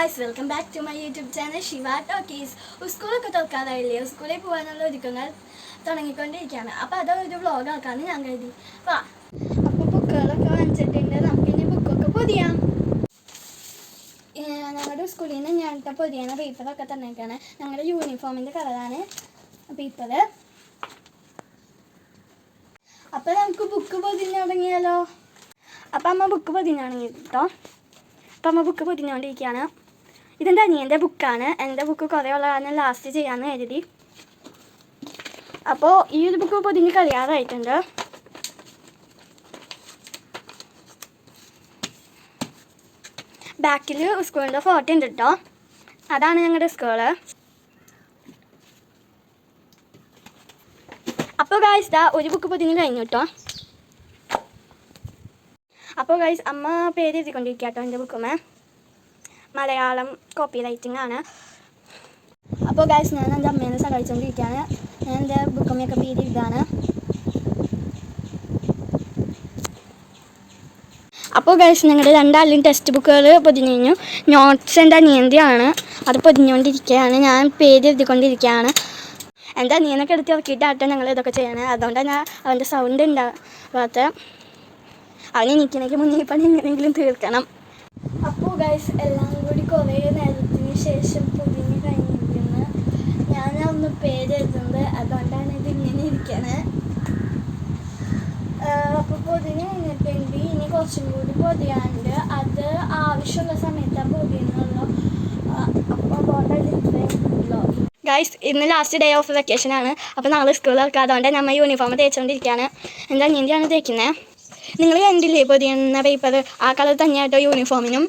Welcome back to my YouTube channel Shiva talkies സ്കൂളൊക്കെ തുറക്കാതായില്ലേ സ്കൂളിൽ പോകാനുള്ള ഒരുക്കങ്ങൾ തുടങ്ങിക്കൊണ്ടിരിക്കുകയാണ്. അപ്പോൾ അതൊരു വ്ളോഗ് ആക്കാമെന്ന് ഞാൻ കരുതി. വാ. അപ്പോൾ ബുക്കുകളൊക്കെ വാങ്ങിച്ചിട്ടുണ്ട്. നമുക്കിനി ബുക്കൊക്കെ പൊതിയാം. ഞങ്ങളുടെ സ്കൂളിൽ നിന്ന് ഞാനിട്ട് പൊതിയുന്ന പേപ്പറൊക്കെ തന്നേക്കാണ് ഞങ്ങളുടെ യൂണിഫോമിന്റെ കളറാണ് പേപ്പർ അപ്പോൾ നമുക്ക് ബുക്ക് പൊതിഞ്ഞ് തുടങ്ങിയാലോ? അപ്പം അമ്മ ബുക്ക് പൊതിഞ്ഞാണെങ്കിൽ കേട്ടോ. അപ്പം അമ്മ ബുക്ക് പൊതിഞ്ഞുകൊണ്ടിരിക്കുകയാണ് ഇതെന്റെ അനിയന്റെ ബുക്കാണ് എന്റെ ബുക്ക് കുറേ ഉള്ള കാരണം ലാസ്റ്റ് ചെയ്യാമെന്ന് കരുതി. അപ്പോൾ ഈ ഒരു ബുക്ക് പൊതിഞ്ഞ് കഴിയാറായിട്ടുണ്ട് ബാക്കിൽ സ്കൂളിന്റെ ഫോട്ടോ ഉണ്ട് കേട്ടോ അതാണ് ഞങ്ങളുടെ സ്കൂൾ അപ്പോൾ ഗായ്സ് ദാ ഒരു ബുക്ക് പൊതിഞ്ഞ് കഴിഞ്ഞു കേട്ടോ അപ്പോൾ ഗായ്സ് അമ്മ പേര് എഴുതിക്കൊണ്ടിരിക്കുക കേട്ടോ എന്റെ ബുക്കുമേ മലയാളം കോപ്പി റൈറ്റിംഗ് ആണ്. അപ്പോൾ ഗൈസ് ഞാൻ എന്റെ അമ്മേനെ സഹായിച്ചുകൊണ്ടിരിക്കുകയാണ് ഞാൻ എന്റെ ബുക്കമ്മയൊക്കെ പേര് ഇതാണ്. അപ്പോൾ ഗൈസ് ഞങ്ങളുടെ രണ്ടാളും ടെക്സ്റ്റ് ബുക്കുകൾ പൊതിഞ്ഞു. കഴിഞ്ഞു നോട്ട്സ് എന്റെ അനിയന്റെയാണ്. അത് പൊതിഞ്ഞുകൊണ്ടിരിക്കുകയാണ് ഞാൻ പേര് എഴുതിക്കൊണ്ടിരിക്കുകയാണ് എന്റെ അനിയനൊക്കെ എടുത്ത് ഇറക്കിയിട്ടാട്ടോ ഞങ്ങൾ ഇതൊക്കെ ചെയ്യണേ. അതുകൊണ്ട് അതുകൊണ്ടാണ് അവന്റെ സൗണ്ട് ഉണ്ടാവാത്ത. അവനെ എനിക്കിനേക്ക് മുന്നിൽ പണി എങ്ങനെയെങ്കിലും തീർക്കണം. അപ്പോൾ ഗൈസ് എല്ലാം കൂടി കുറേ നേരത്തിന് ശേഷം പൊതിഞ്ഞ് കഴിഞ്ഞിരിക്കുന്നു. ഞാൻ പേര് എഴുതുന്നത് അതുകൊണ്ടാണ് ഇത് ഇങ്ങനെ ഇരിക്കണേ. അപ്പോൾ പൊതിഞ്ഞ് കഴിഞ്ഞിട്ടുണ്ട് ഇനി കുറച്ചും കൂടി പൊതിയാണ്ട് അത് ആവശ്യമുള്ള സമയത്താണ് പൊതിയുന്നുള്ളൂ അപ്പോൾ അതുകൊണ്ടല്ലോ ഗൈസ് ഇന്ന് ലാസ്റ്റ് ഡേ ഓഫ് വെക്കേഷൻ ആണ്. അപ്പോൾ നാളെ സ്കൂൾ തുറക്കുക അതുകൊണ്ട് നമ്മൾ യൂണിഫോം തേച്ചുകൊണ്ടിരിക്കുകയാണ് എന്റെ അനിയന്റെയാണ് തേക്കുന്നത് നിങ്ങൾ കണ്ടില്ലേ പൊതിയുന്ന പേപ്പർ ആ കളർ തന്നെയാട്ടോ യൂണിഫോമിനും